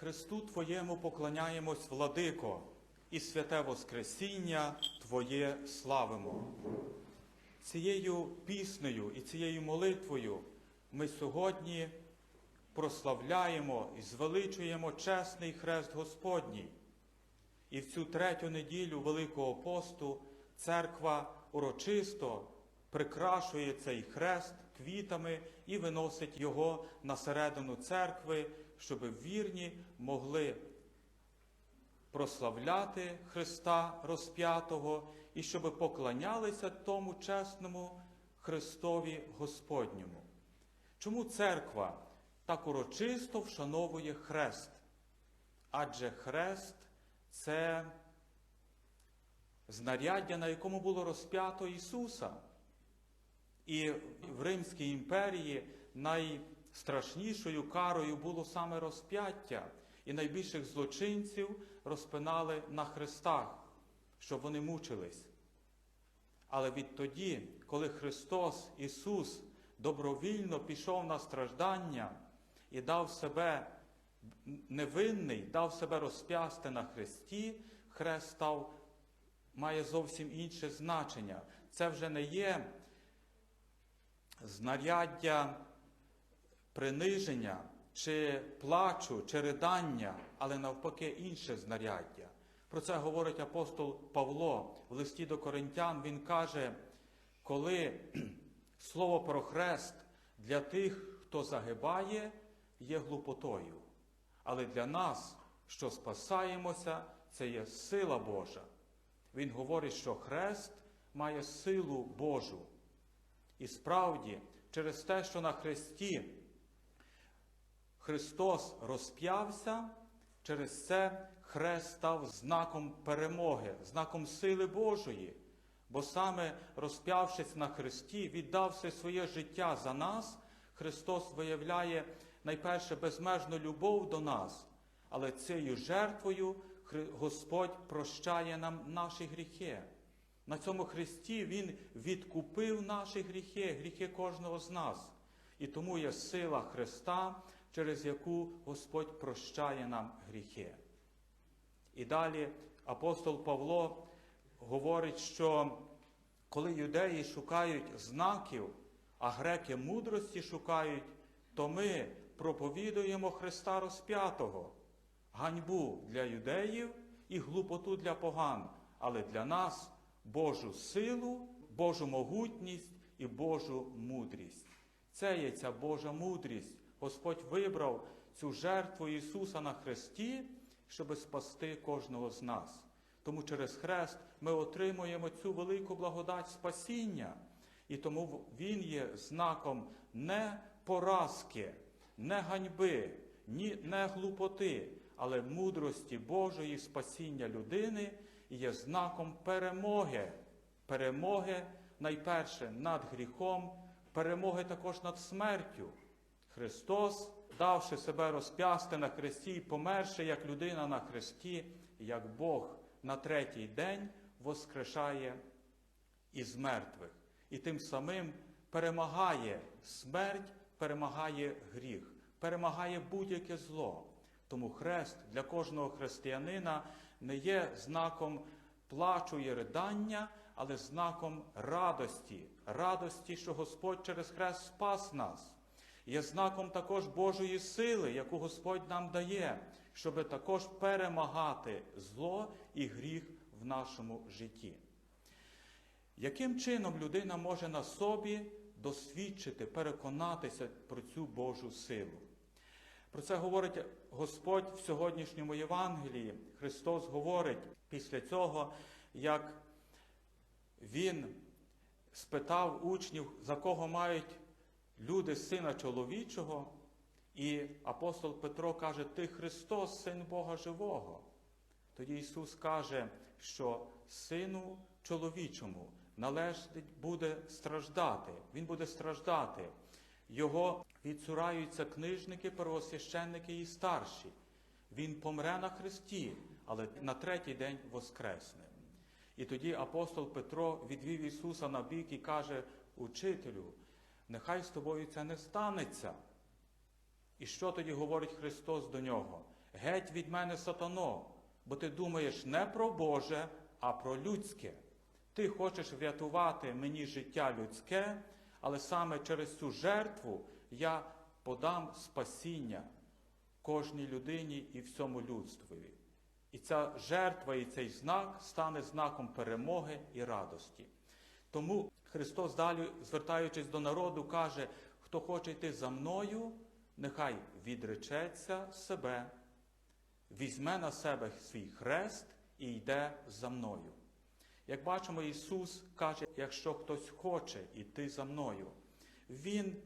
Христу Твоєму поклоняємось, владико, і святе Воскресіння Твоє славимо. Цією піснею і цією молитвою ми сьогодні прославляємо і звеличуємо чесний хрест Господній. І в цю третю неділю Великого посту церква урочисто прикрашує цей хрест квітами і виносить його на середину церкви, щоб вірні могли прославляти Христа розп'ятого і щоб поклонялися тому чесному Христові Господньому. Чому церква так урочисто вшановує хрест? Адже хрест це знаряддя, на якому було розп'ято Ісуса. І в Римській імперії найстрашнішою карою було саме розп'яття, і найбільших злочинців розпинали на хрестах, щоб вони мучились. Але відтоді, коли Христос Ісус добровільно пішов на страждання і дав себе невинний, дав себе розп'ясти на хресті, хрест став, має зовсім інше значення. Це вже не є знаряддя приниження, чи плачу, чи ридання, але навпаки інше знаряддя. Про це говорить апостол Павло в листі до Коринтян. Він каже, коли слово про хрест для тих, хто загибає, є глупотою. Але для нас, що спасаємося, це є сила Божа. Він говорить, що хрест має силу Божу. І справді, через те, що на хресті Христос розп'явся, через це хрест став знаком перемоги, знаком сили Божої. Бо саме розп'явшись на хресті, віддавши своє життя за нас, Христос виявляє найперше безмежну любов до нас, але цією жертвою Господь прощає нам наші гріхи. На цьому Христі Він відкупив наші гріхи, гріхи кожного з нас. І тому є сила Христа, через яку Господь прощає нам гріхи. І далі апостол Павло говорить, що коли юдеї шукають знаків, а греки мудрості шукають, то ми проповідуємо Христа розп'ятого, ганьбу для юдеїв і глупоту для поган, але для нас Божу силу, Божу могутність і Божу мудрість. Це є ця Божа мудрість. Господь вибрав цю жертву Ісуса на Христі, щоб спасти кожного з нас. Тому через Хрест ми отримуємо цю велику благодать спасіння, і тому Він є знаком не поразки, не ганьби, ні, не глупоти, але мудрості Божої спасіння людини і є знаком перемоги, перемоги найперше над гріхом, перемоги також над смертю. Христос, давши себе розп'ясти на хресті і померши як людина на хресті, як Бог на третій день воскрешає із мертвих. І тим самим перемагає смерть, перемагає гріх, перемагає будь-яке зло. Тому хрест для кожного християнина не є знаком плачу і ридання, але знаком радості, радості, що Господь через хрест спас нас. Є знаком також Божої сили, яку Господь нам дає, щоб також перемагати зло і гріх в нашому житті. Яким чином людина може на собі досвідчити, переконатися про цю Божу силу? Про це говорить Господь в сьогоднішньому Євангелії. Христос говорить після цього, як Він спитав учнів, за кого мають люди сина чоловічого, і апостол Петро каже: Ти Христос, син Бога живого. Тоді Ісус каже, що сину чоловічому належить буде страждати, Він буде страждати. Його відсураються книжники, первосвященники і старші. Він помре на Христі, але на третій день воскресне. І тоді апостол Петро відвів Ісуса на бік і каже: Учителю, нехай з тобою це не станеться. І що тоді говорить Христос до нього? Геть від мене сатано, бо ти думаєш не про Боже, а про людське. Ти хочеш врятувати мені життя людське, але саме через цю жертву я подам спасіння кожній людині і всьому людствові. І ця жертва і цей знак стане знаком перемоги і радості. Тому Христос далі, звертаючись до народу, каже: хто хоче йти за мною, нехай відречеться себе, візьме на себе свій хрест і йде за мною. Як бачимо, Ісус каже, якщо хтось хоче йти за мною, Він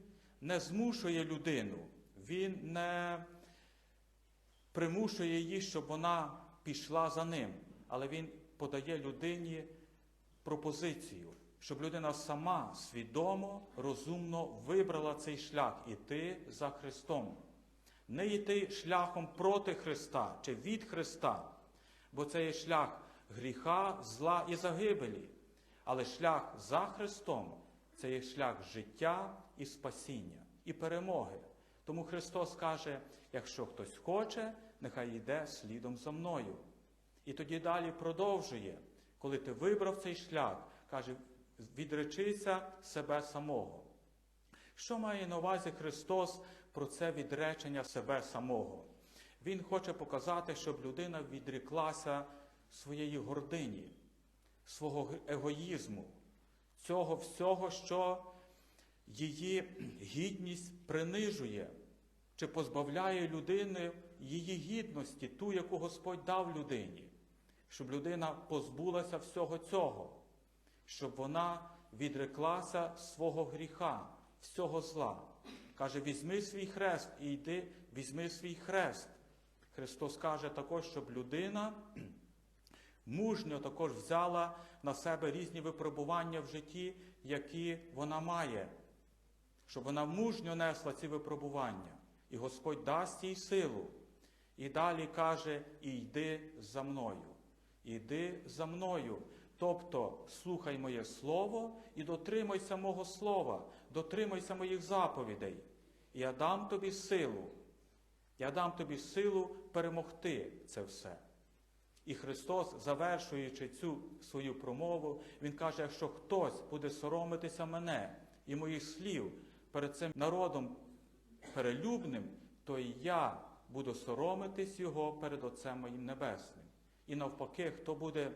не змушує людину, Він не примушує її, щоб вона пішла за ним, але Він подає людині пропозицію, щоб людина сама свідомо, розумно вибрала цей шлях іти за Христом. Не йти шляхом проти Христа чи від Христа, бо це є шлях гріха, зла і загибелі. Але шлях за Христом це є шлях життя і спасіння, і перемоги. Тому Христос каже: якщо хтось хоче, нехай йде слідом за мною. І тоді далі продовжує, коли ти вибрав цей шлях, каже, відречися себе самого. Що має на увазі Христос про це відречення себе самого? Він хоче показати, щоб людина відріклася своєї гордині, свого егоїзму, цього всього, що її гідність принижує чи позбавляє людини її гідності, ту, яку Господь дав людині, щоб людина позбулася всього цього, щоб вона відреклася свого гріха, всього зла. Каже, візьми свій хрест і йди, візьми свій хрест. Христос каже також, щоб людина мужньо також взяла на себе різні випробування в житті, які вона має, щоб вона мужньо несла ці випробування. І Господь дасть їй силу. І далі каже: і йди за мною. Іди за мною. Тобто слухай моє слово і дотримайся мого слова, дотримайся моїх заповідей. І я дам тобі силу. Я дам тобі силу перемогти це все. І Христос, завершуючи цю свою промову, Він каже: якщо хтось буде соромитися мене і моїх слів перед цим народом перелюбним, то і я буду соромитись його перед Отцем моїм Небесним. І навпаки, хто буде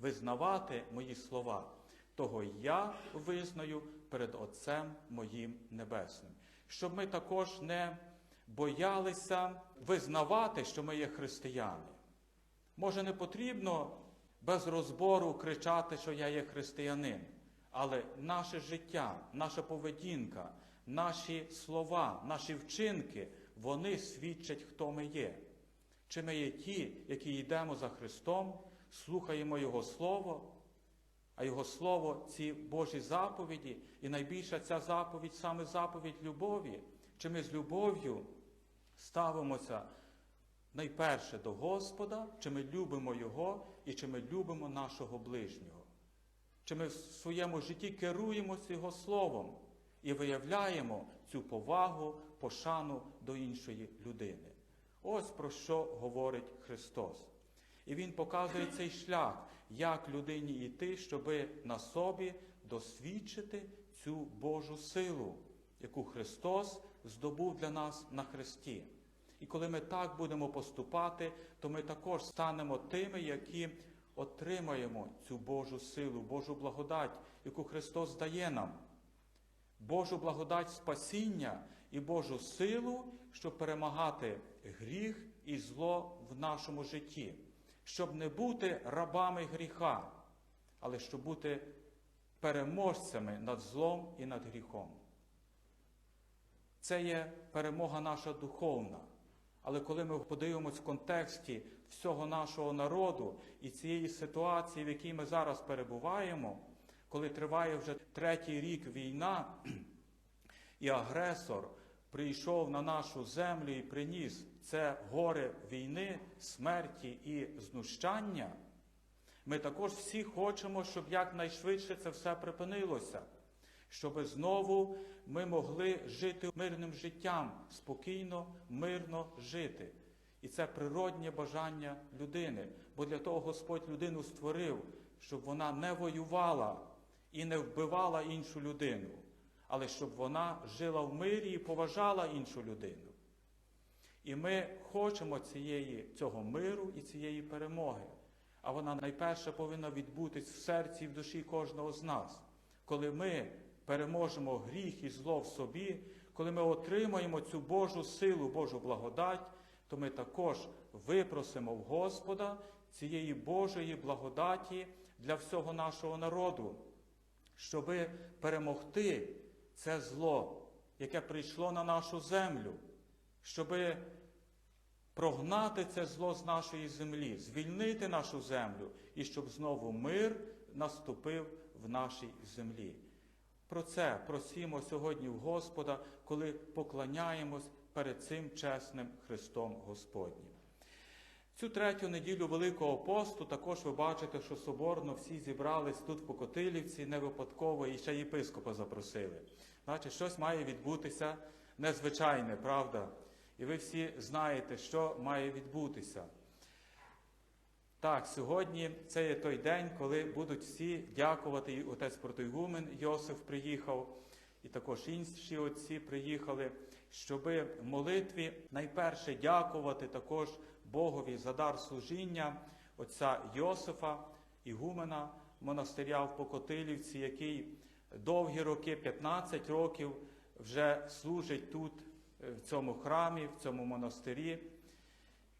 визнавати мої слова, того я визнаю перед Отцем моїм Небесним. Щоб ми також не боялися визнавати, що ми є християни. Може, не потрібно без розбору кричати, що я є християнин, але наше життя, наша поведінка, наші слова, наші вчинки, вони свідчать, хто ми є. Чи ми є ті, які йдемо за Христом, слухаємо Його Слово, а Його Слово ці Божі заповіді, і найбільша ця заповідь саме заповідь любові. Чи ми з любов'ю ставимося найперше до Господа, чи ми любимо Його і чи ми любимо нашого ближнього? Чи ми в своєму житті керуємося Його Словом і виявляємо цю повагу, пошану до іншої людини? Ось про що говорить Христос. І Він показує цей шлях, як людині йти, щоби на собі досвідчити цю Божу силу, яку Христос здобув для нас на Христі. І коли ми так будемо поступати, то ми також станемо тими, які отримаємо цю Божу силу, Божу благодать, яку Христос дає нам. Божу благодать спасіння і Божу силу, щоб перемагати гріх і зло в нашому житті, щоб не бути рабами гріха, але щоб бути переможцями над злом і над гріхом. Це є перемога наша духовна. Але коли ми подивимось в контексті всього нашого народу і цієї ситуації, в якій ми зараз перебуваємо, коли триває вже третій рік війна, і агресор прийшов на нашу землю і приніс це горе війни, смерті і знущання, ми також всі хочемо, щоб якнайшвидше це все припинилося, щоб знову ми могли жити мирним життям, спокійно, мирно жити. І це природнє бажання людини. Бо для того Господь людину створив, щоб вона не воювала і не вбивала іншу людину, але щоб вона жила в мирі і поважала іншу людину. І ми хочемо цієї, цього миру і цієї перемоги. А вона найперше повинна відбутись в серці і в душі кожного з нас. Коли ми переможемо гріх і зло в собі, коли ми отримаємо цю Божу силу, Божу благодать, то ми також випросимо в Господа цієї Божої благодаті для всього нашого народу, щоби перемогти це зло, яке прийшло на нашу землю, щоби прогнати це зло з нашої землі, звільнити нашу землю і щоб знову мир наступив в нашій землі. Про це просимо сьогодні в Господа, коли поклоняємось перед цим чесним Христом Господнім. Цю третю неділю Великого посту також ви бачите, що соборно всі зібрались тут в Покотилівці, не випадково і ще єпископа запросили. Значить, щось має відбутися незвичайне, правда? І ви всі знаєте, що має відбутися. Так, сьогодні це є той день, коли будуть всі дякувати. І отець протоігумен Йосиф приїхав, і також інші отці приїхали, щоби в молитві найперше дякувати також Богові за дар служіння отця Йосифа, ігумена монастиря в Покотилівці, який довгі роки, 15 років, вже служить тут, е, в цьому храмі, в цьому монастирі.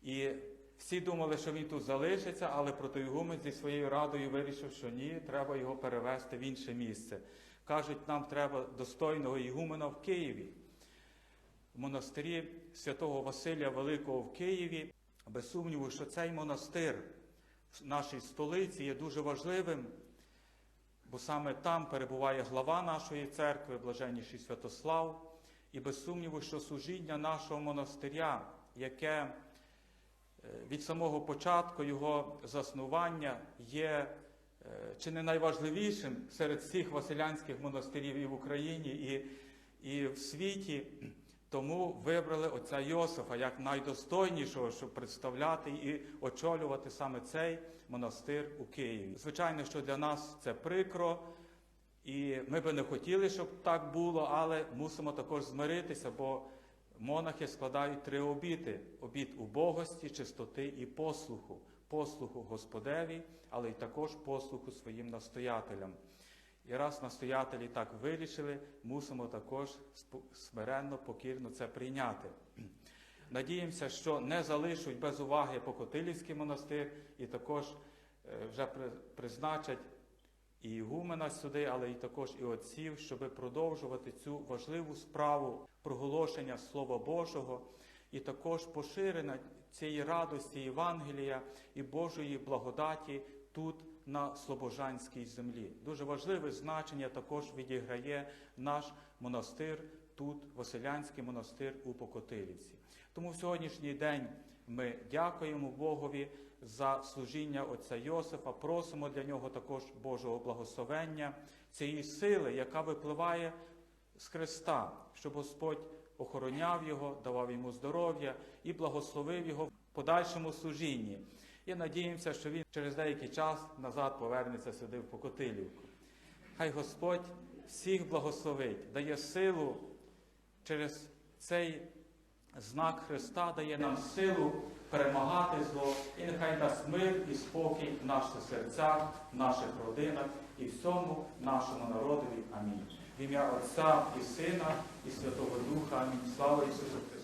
І всі думали, що він тут залишиться, але протоігумен зі своєю радою вирішив, що ні, треба його перевести в інше місце. Кажуть, нам треба достойного ігумена в Києві. Монастирі святого Василія Великого в Києві. Без сумніву, що цей монастир в нашій столиці є дуже важливим, бо саме там перебуває глава нашої церкви, блаженніший Святослав, і без сумніву, що служіння нашого монастиря, яке е, від самого початку його заснування є е, чи не найважливішим серед всіх василянських монастирів і в Україні, і, і в світі. Тому вибрали отця Йосифа як найдостойнішого, щоб представляти і очолювати саме цей монастир у Києві. Звичайно, що для нас це прикро, і ми би не хотіли, щоб так було, але мусимо також змиритися, бо монахи складають три обіти: обіт убогості, чистоти і послуху, послуху Господеві, але й також послуху своїм настоятелям. І раз настоятелі так вирішили, мусимо також смиренно, покірно це прийняти. Надіємося, що не залишать без уваги Покотилівський монастир і також е, вже призначать і ігумена сюди, але й також і отців, щоб продовжувати цю важливу справу проголошення Слова Божого і також поширення цієї радості Євангелія і Божої благодаті тут на Слобожанській землі. Дуже важливе значення також відіграє наш монастир, тут Василянський монастир у Покотилівці. Тому в сьогоднішній день ми дякуємо Богові за служіння отця Йосифа, просимо для нього також Божого благословення, цієї сили, яка випливає з Христа, щоб Господь охороняв його, давав йому здоров'я і благословив його в подальшому служінні. І надіємося, що він через деякий час назад повернеться сюди в Покотилівку. Хай Господь всіх благословить, дає силу через цей знак Христа, дає нам силу перемагати зло, і нехай дасть мир і спокій в наших серцях, в наших родинах і всьому нашому народові. Амінь. В ім'я Отця і Сина, і Святого Духа. Амінь. Слава Ісусу Христу!